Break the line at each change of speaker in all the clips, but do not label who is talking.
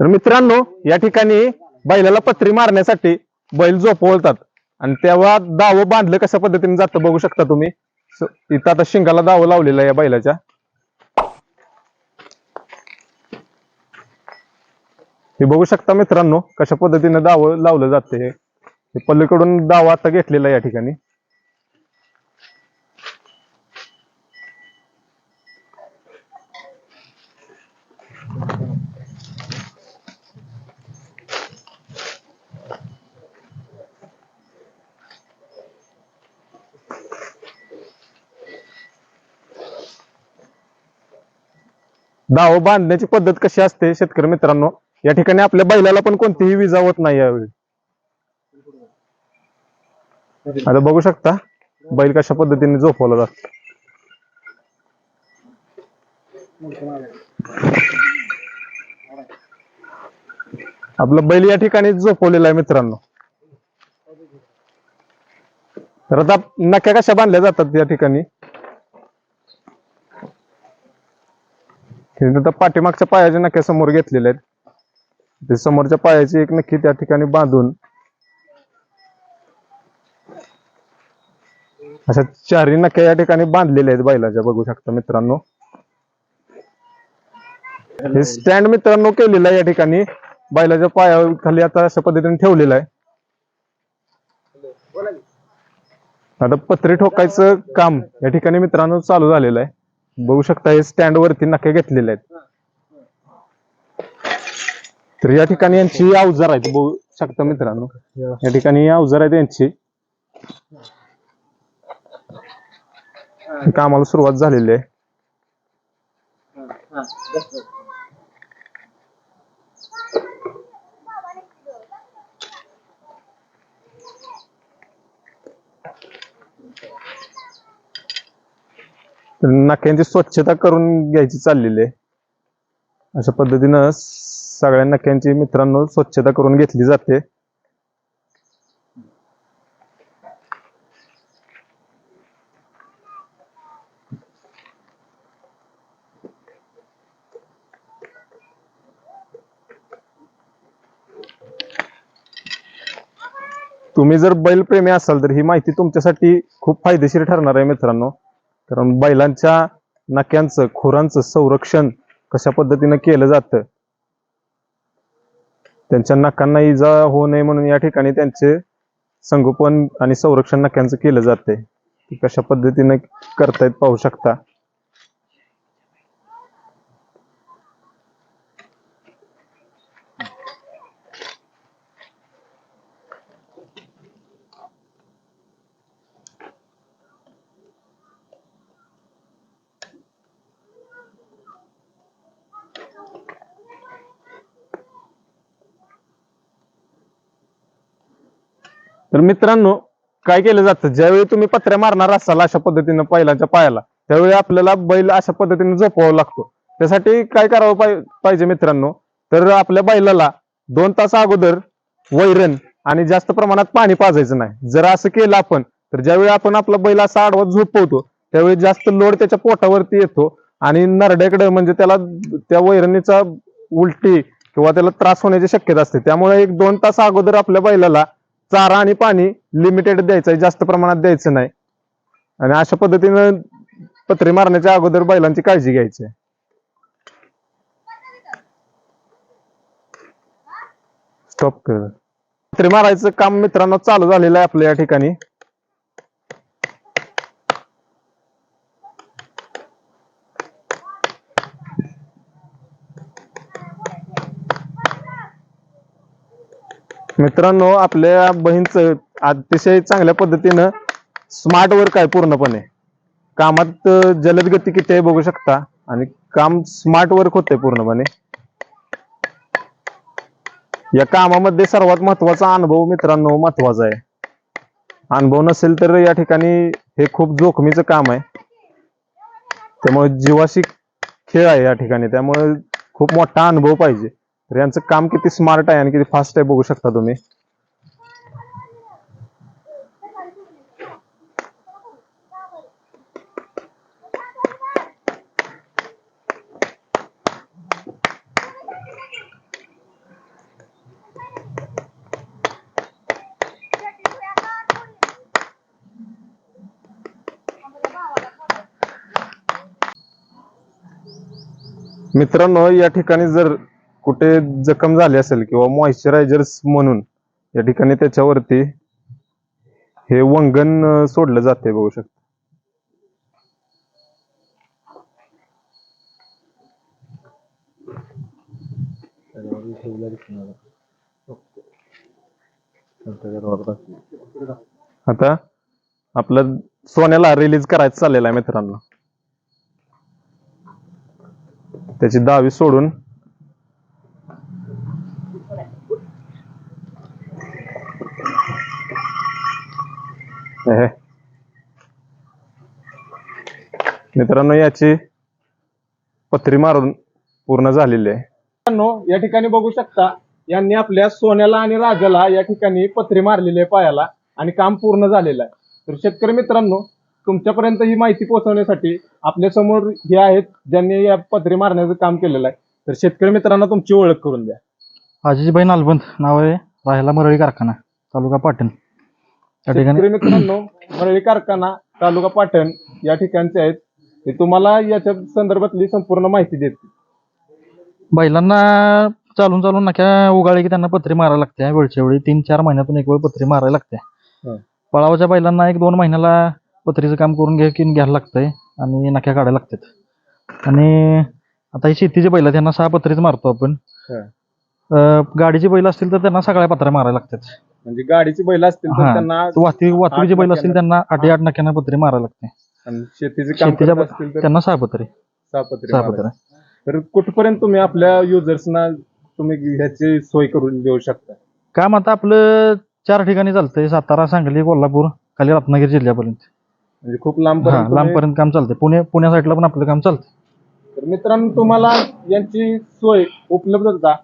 तर मित्रांनो या ठिकाणी बैलाला पत्री मारण्यासाठी बैल झोपवतात. आणि तेव्हा दावं बांधलं कशा पद्धतीने जातं बघू शकता तुम्ही. इथं आता शिंगाला दावं लावलेलं आहे या बैलाच्या. हे बघू शकता मित्रांनो कशा पद्धतीने दावं लावलं जाते हे. पल्लीकडून दावा आता घेतलेला आहे या ठिकाणी. दाव बांधण्याची पद्धत कशी असते शेतकरी मित्रांनो? या ठिकाणी आपल्या बैलाला पण कोणतीही विजा होत नाही यावेळी. आता बघू शकता बैल कशा पद्धतीने झोपवला जात. आपलं बैल या ठिकाणी झोपवलेला आहे मित्रांनो. तर आता नक्या कशा बांधल्या जातात या ठिकाणी? हे आता पाठीमागच्या पायाच्या नक्या समोर घेतलेल्या आहेत. ते समोरच्या पायाची एक नक्की त्या ठिकाणी बांधून अशा चारही नक्या या ठिकाणी बांधलेल्या आहेत बैलाच्या. बघू शकता मित्रांनो. हे स्टँड मित्रांनो केलेलं आहे या ठिकाणी. बैलाच्या पायाखाली आता अशा पद्धतीने ठेवलेलं आहे. आता पत्रे ठोकायचं काम या ठिकाणी मित्रांनो चालू झालेलं आहे. बघू शकता हे स्टँड वरती नखे घेतलेले आहेत. तर या ठिकाणी यांची अवजार आहेत बघू शकता मित्रांनो. या ठिकाणी अवजार आहेत यांची. कामाला सुरुवात झालेली आहे. नाक्यांची स्वच्छता करून घ्यायची चाललेली आहे. अशा पद्धतीनं सगळ्या नाक्यांची मित्रांनो स्वच्छता करून घेतली जाते. तुम्ही जर बैलप्रेमी असाल तर ही माहिती तुमच्यासाठी खूप फायदेशीर ठरणार आहे मित्रांनो. कारण बैलांच्या नक्यांचं खुरांचं संरक्षण कशा पद्धतीनं केलं जातं? त्यांच्या नकांना इजा होऊ नये म्हणून या ठिकाणी त्यांचे संगोपन आणि संरक्षण नक्यांचं केलं जाते ते कशा पद्धतीने करतायत पाहू शकता. तर मित्रांनो काय केलं जातं? ज्यावेळी तुम्ही पत्र्या मारणार असाल अशा पद्धतीनं बैलाच्या पायाला त्यावेळी आपल्याला बैल अशा पद्धतीने झोपवावा लागतो. त्यासाठी काय करावं पाहि- पाहिजे मित्रांनो? तर आपल्या बैलाला दोन तास अगोदर वैरण आणि जास्त प्रमाणात पाणी पाजायचं नाही. जर असं केलं आपण तर ज्यावेळी आपण आपला बैल असा आडवा झोपवतो त्यावेळी जास्त लोड त्याच्या पोटावरती येतो आणि नरड्याकडे म्हणजे त्याला त्या वैरणीचा उलटी किंवा त्याला त्रास होण्याची शक्यता असते. त्यामुळे एक दोन तास अगोदर आपल्या बैलाला चारा आणि पाणी लिमिटेड द्यायचं आहे जास्त प्रमाणात द्यायचं नाही. आणि अशा पद्धतीनं पत्रे मारण्याच्या अगोदर बैलांची काळजी घ्यायची आहे. स्टॉप कर. पत्रे मारायचं काम मित्रांनो चालू झालेलं आहे आपल्या या ठिकाणी. मित्रांनो आपल्या बहीणचं अतिशय चांगल्या पद्धतीनं स्मार्ट वर्क आहे पूर्णपणे. कामात जलद गती किती आहे बघू शकता. आणि काम स्मार्ट वर्क होते पूर्णपणे. या कामामध्ये सर्वात महत्त्वाचा अनुभव मित्रांनो महत्त्वाचा आहे. अनुभव नसेल तर या ठिकाणी हे खूप जोखमीचं काम आहे. त्यामुळे जीवाशी खेळ आहे या ठिकाणी. त्यामुळे खूप मोठा अनुभव पाहिजे. तर यांचं काम किती स्मार्ट आहे आणि किती फास्ट आहे बघू शकता तुम्ही. मित्रांनो या ठिकाणी जर कुठे जखम झाली असेल किंवा मॉइश्चरायझर्स म्हणून या ठिकाणी त्याच्यावरती हे वंगण सोडलं जाते बघू शकता. आता आपलं सोन्याला रिलीज करायचं चाललेलं आहे मित्रांनो. त्याची दहावी सोडून मित्रांनो याची पत्री मारून पूर्ण झालेली आहे. मित्रांनो या ठिकाणी बघू शकता यांनी आपल्या सोन्याला आणि राजाला या ठिकाणी पत्री मारलेली आहे पायाला आणि काम पूर्ण झालेलं आहे. तर शेतकरी मित्रांनो तुमच्यापर्यंत ही माहिती पोहोचवण्यासाठी आपल्यासमोर हे आहेत ज्यांनी या पत्री मारण्याचं काम केलेलं आहे. तर शेतकरी मित्रांना तुमची ओळख करून द्या.
आजीबाई नालबंद नाव आहे राहायला मरळी कारखाना तालुका पाटण. ठिकाणी
शेतकरी मित्रांनो मरळी कारखाना तालुका पाटण या ठिकाणचे आहेत. ते तुम्हाला याच्या संदर्भातली संपूर्ण माहिती देतील.
बैलांना चालून चालून नाक्या उगाळी की त्यांना पत्री मारायला लागते. वेळच्या वेळी तीन चार महिन्यातून एक वेळ पत्री मारायला लागते.
हं.
पळावाच्या बैलांना एक दोन महिन्याला पत्रीचं काम करून की घ्यायला लागतंय आणि नाक्या काढायला लागतात. आणि आता ही शेतीची बैल आहेत, त्यांना सहा पत्रीच मारतो आपण.
हं.
अं, गाडीची बैल असतील तर त्यांना सगळ्या पत्र्या मारायला लागतात.
म्हणजे गाडीची बैल असतील तर. त्यांना
वाहतूक वाहतुकीची बैल असतील. त्यांना आठ आठ नक्यानं पत्री मारायला लागते.
आणि शेतीचे काम
शेतीच्या
करत असतील तर
त्यांना सहा पत्री.
सहा पत्री
सहा
मारायचे.
पत्र्या
तर कुठपर्यंत तुम्ही आपल्या युजर्सना तुम्ही ह्याची सोय करून देऊ शकता?
काम आता आपलं चार ठिकाणी चालतंय. सातारा सांगली कोल्हापूर खाली रत्नागिरी जिल्ह्यापर्यंत.
म्हणजे खूप लांब
हा लांबपर्यंत काम चालतंय. पुणे पुण्या साईडला पण आपलं काम चालतंय.
तर मित्रांनो तुम्हाला यांची सोय उपलब्धता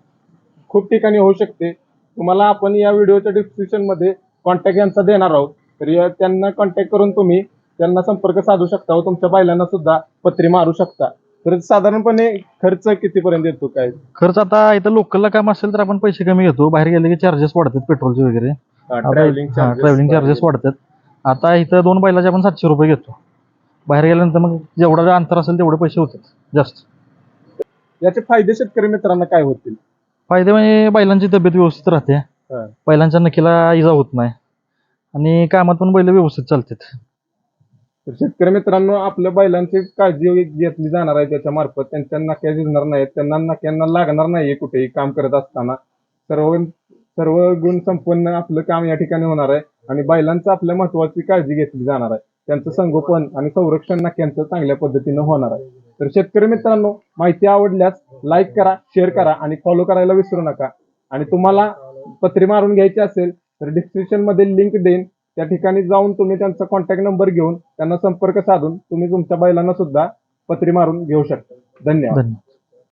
खूप ठिकाणी होऊ शकते. तुम्हाला आपण या व्हिडिओच्या डिस्क्रिप्शनमध्ये कॉन्टॅक्ट यांचा देणार आहोत. तर या- त्यांना कॉन्टॅक्ट करून तुम्ही त्यांना संपर्क साधू शकता व तुमच्या बैलांना सुद्धा पत्री मारू शकता. तर साधारणपणे खर्च कितीपर्यंत येतो काय?
खर्च आता इथं लोकलला काम असेल तर आपण पैसे कमी घेतो. बाहेर गेले की चार्जेस वाढतात पेट्रोलचे वगैरे.
ट्रॅव्हलिंग
ट्रॅव्हलिंग चार्जेस वाढतात. आता इथं दोन बैलाचे आपण सातशे रुपये घेतो. बाहेर गेल्यानंतर मग जेवढं अंतर असेल तेवढे पैसे होतात जास्त.
याचे फायदे शेतकरी मित्रांना काय होतील?
फायदे म्हणजे बैलांची तब्येत व्यवस्थित राहते.
हा.
बैलांच्या नक्कीला इजा होत नाही. आणि कामात पण बैल व्यवस्थित चालतात.
तर शेतकरी मित्रांनो आपल्या बैलांची काळजी घेतली जाणार आहे त्याच्या मार्फत त्यांच्या नाक्या झिजणार नाहीत. त्यांना नाक्यांना लागणार नाहीये कुठेही काम करत असताना. सर्व सर्व गुण संपन्न आपलं काम या ठिकाणी होणार आहे. आणि बैलांचं आपल्या महत्वाची काळजी घेतली जाणार आहे. त्यांचं संगोपन आणि संरक्षण नाक्यांचं चांगल्या पद्धतीनं होणार आहे. तर शेतकरी मित्रांनो माहिती आवडल्यास लाईक करा शेअर करा आणि फॉलो करायला विसरू नका. आणि तुम्हाला पत्री मारून घ्यायची असेल तर डिस्क्रिप्शनमध्ये लिंक देईन. त्या ठिकाणी जाऊन तुम्ही त्यांचा कॉन्टॅक्ट नंबर घेऊन त्यांना संपर्क साधून तुम्ही तुमच्या बैलांना सुद्धा पत्री मारून घेऊ शकता. धन्यवाद.
धन्यवाद.